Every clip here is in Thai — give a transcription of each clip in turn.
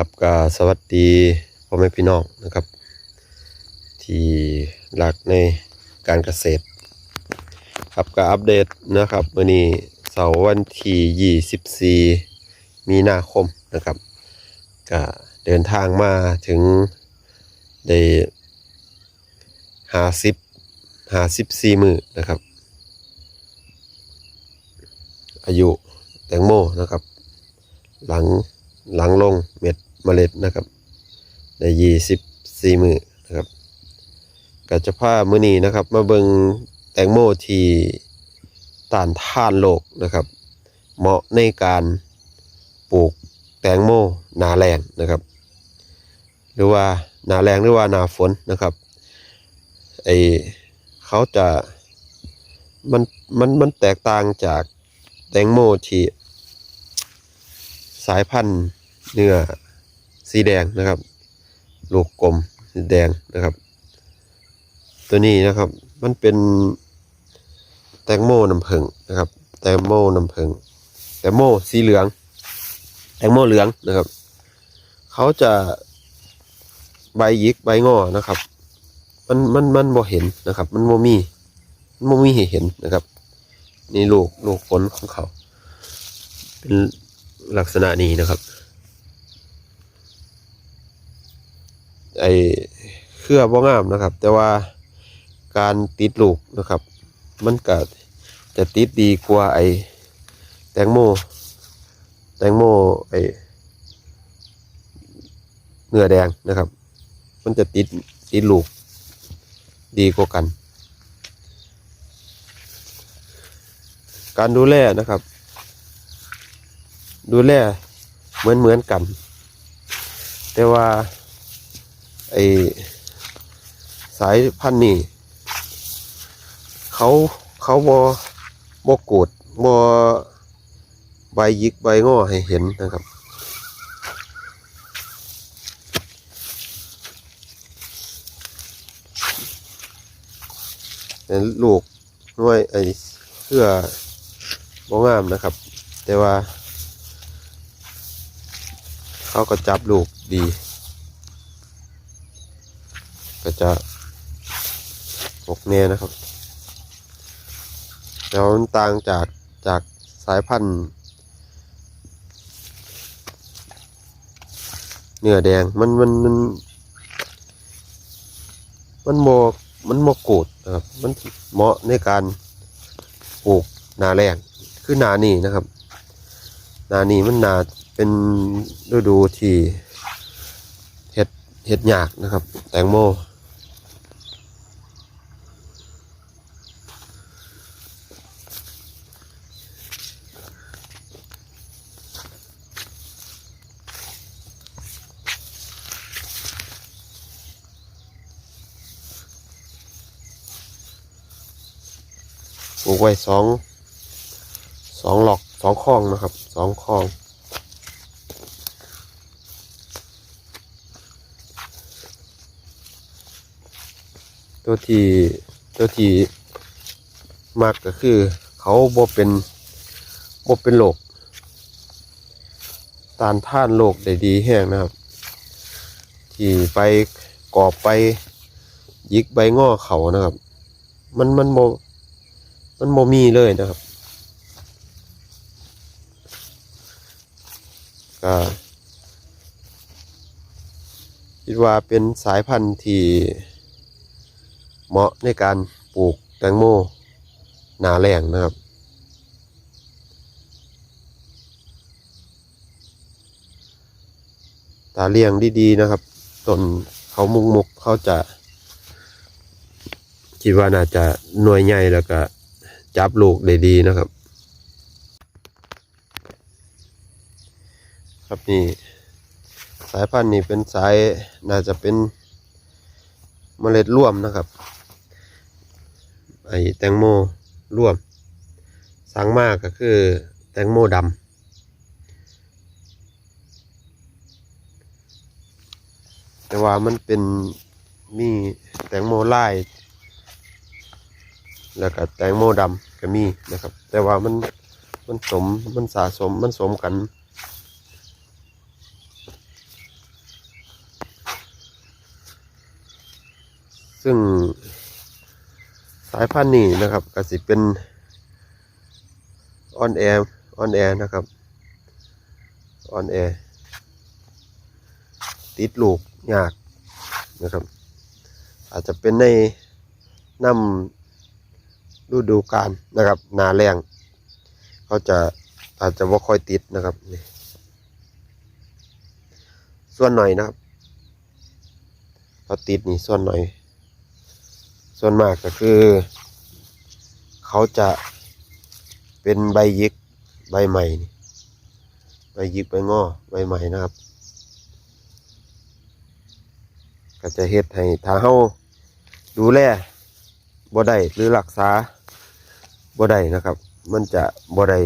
ครับก็สวัสดีพ่อแม่พี่น้องนะครับ ที่รักในการเกษตร ครับก็อัปเดตนะครับวันนี้เสาร์วันที่24 มีนาคมนะครับก็เดินทางมาถึงได้หาสิบหาสิบสี่มือนะครับ อายุแตงโมนะครับ หลังหลังลงเม็ด เมล็ดนะครับในยี่สิบสี่มือนะครับก็จะพามื้อนี้นะครับ มาเบิงแตงโมที่ต้านทานโลกนะครับ เหมาะในการปลูกแตงโมนาแรงนะครับ หรือว่านาแรงหรือว่านาฝนนะครับไอเขาจะมันมันมันแตกต่างจากแตงโมที่สายพันธุ์เนื้อ สีแดงนะครับ ลูกกลมสีแดงนะครับ ตัวนี้นะครับ มันเป็นแตงโมน้ำผึ้งนะครับ แตงโมน้ำผึ้งแตงโมสีเหลือง แตงโมเหลืองนะครับ เขาจะใบหยิกใบงอนะครับ มันมันมันบ่เห็นนะครับ มันบ่มีมันบ่มีเห็นนะครับนี่ลูกลูกผลของเขา เป็นลักษณะนี้นะครับ ไอเครือบ่งามนะครับ แต่ว่าการติดลูกนะครับ มันก็จะติดดีกว่าไอแตงโม แตงโมไอเนื้อแดงนะครับ มันจะติดติดลูกดีกว่ากัน การดูแลนะครับ ดูแลเหมือนเหมือนกัน แต่ว่า ไอสายพันธุ์นี่เขาเขาบอบโกดบอใบยิกใบงอให้เห็นนะครับ ลูกน้วยไอเสื้อบ่งามนะครับ แต่ว่า เขาก็จับลูกดี ก็จะปกเน่นะครับ แล้วต่างจากจากสายพันธุ์เนื้อแดงมันมันมันมันโมมันโมโกดนะครับมันเหมาะในการปลูกนาแรงคือนานี่นะครับ นานี่มันนาเป็นฤดูที่เห็ดเห็ดยากนะครับ แตงโม ลูกไว้สองสองหลอกสองคลองนะครับสองคลอง ตัวที่ตัวที่มากก็คือ เขาบ่เป็นบ่เป็นโรคตานท่านโรคได้ดีแห้งนะครับ ที่ไปกอบไปยิกใบง้อเขานะครับ มันมันโมันโมมีเลยนะครับก็คิดว่าเป็นสายพันธุ์ที่เหมาะในการปลูกแตงโมหนาแรงนะครับ ตาเลี้ยงดีๆนะครับต้นเขามุกมุกๆเขาจะ คิดว่าน่าจะหน่วยใหญ่แล้วก็ จับลูกได้ดีนะครับ ครับนี่สายพันธุ์นี้เป็นสายน่าจะเป็นเมล็ดร่วมนะครับ ไอแตงโมร่วมสังมากก็คือแตงโมดำแต่ว่ามันเป็นมีแตงโมลาย แล้วก็แตงโมดำก็มีนะครับ แต่ว่ามันมันสมมันสะสมมันสมกัน ซึ่งสายพันธุ์นี้นะครับก็สิเป็นออนแอร์ออนแอร์นะครับออนแอร์ติดลูกยากนะครับ อาจจะเป็นในน้ำ ฤดูกาลนะครับนาแรงเขาจะอาจจะว่าค่อยติดนะครับนี่ส่วนหน่อยนะครับเขาติดนี่ส่วนหน่อย ส่วนมากก็คือ เขาจะเป็นใบยิกใบใหม่นี่ใบยิกใบงอใบใหม่นะครับ ก็จะเฮ็ดให้ถ้าเฮาดูแลบ่ได้หรือรักษา บ่ได้นะครับ มันจะบ่ได้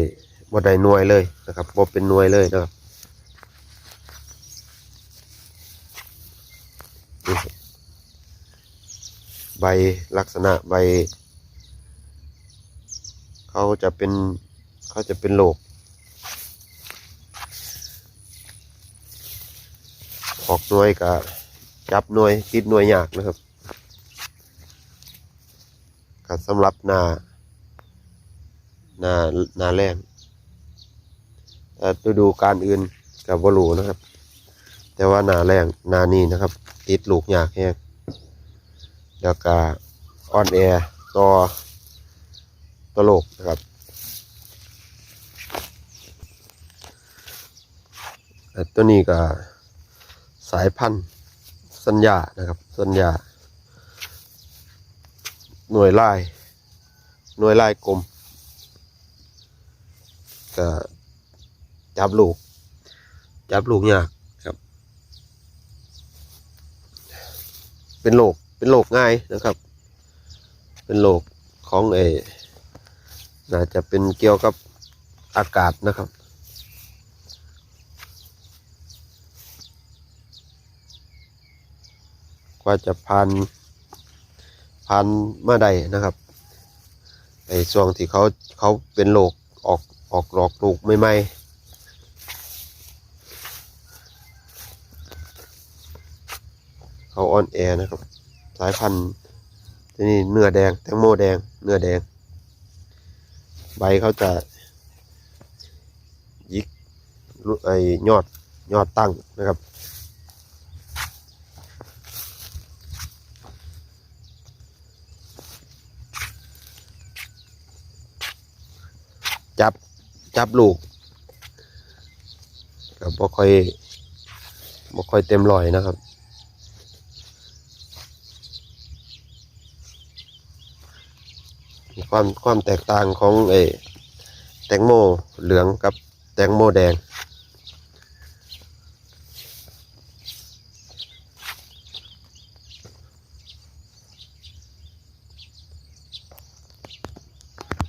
บ่ได้หน่วยเลยนะครับบ่เป็นหน่วยเลยนะครับใบลักษณะใบ เขาจะเป็นเขาจะเป็นโรคออกหน่วยกับจับหน่วยติดหน่วยยากนะครับกับสำหรับหนา นานาแรงแต่ฤดูการอื่นกับบรูนะครับ แต่ว่านาแรงนานี้นะครับ ติดลูกยากแฮงแล้วก็ออนแอต่อตลกนะครับ ตัวนี้ก็สายพันธุ์สัญญานะครับ สัญญา หน่วยลาย หน่วยลายกลม ก็จับลูก จับลูกยากครับ เป็นโรคเป็นโรคง่ายนะครับ เป็นโรคของเออน่าจะเป็นเกี่ยวกับอากาศนะครับกว่าจะผ่านผ่านมาได้นะครับไอ้ช่วงที่เขาเขาเป็นโรคออก ออกหลอกปลูกใหม่ๆเขาออนแอร์นะครับ สายพันธุ์ที่นี่เนื้อแดงแตงโมแดง เนื้อแดง ใบเขาจะยิกไอ้ยอดยอดตั้งนะครับ จับ จับลูกก็บ่ค่อยบ่ค่อยเต็มร้อยนะครับ ความความแตกต่างของเอแตงโมเหลืองกับแตงโมแดง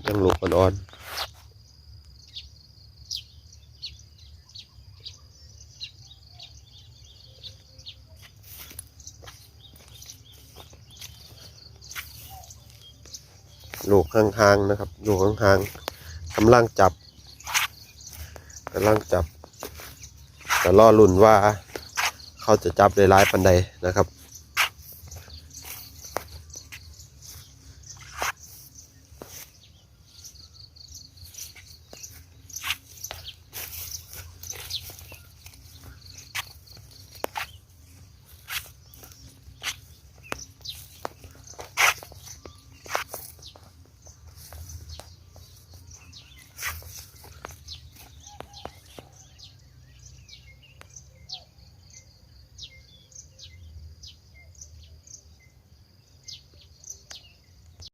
ยังลูกอ่อนๆ ลูกห่างๆนะครับลูกห่างๆกำลังจับกำลังจับแต่ล่อลุ่นว่าเขาจะจับได้ร้ายปันใดนะครับ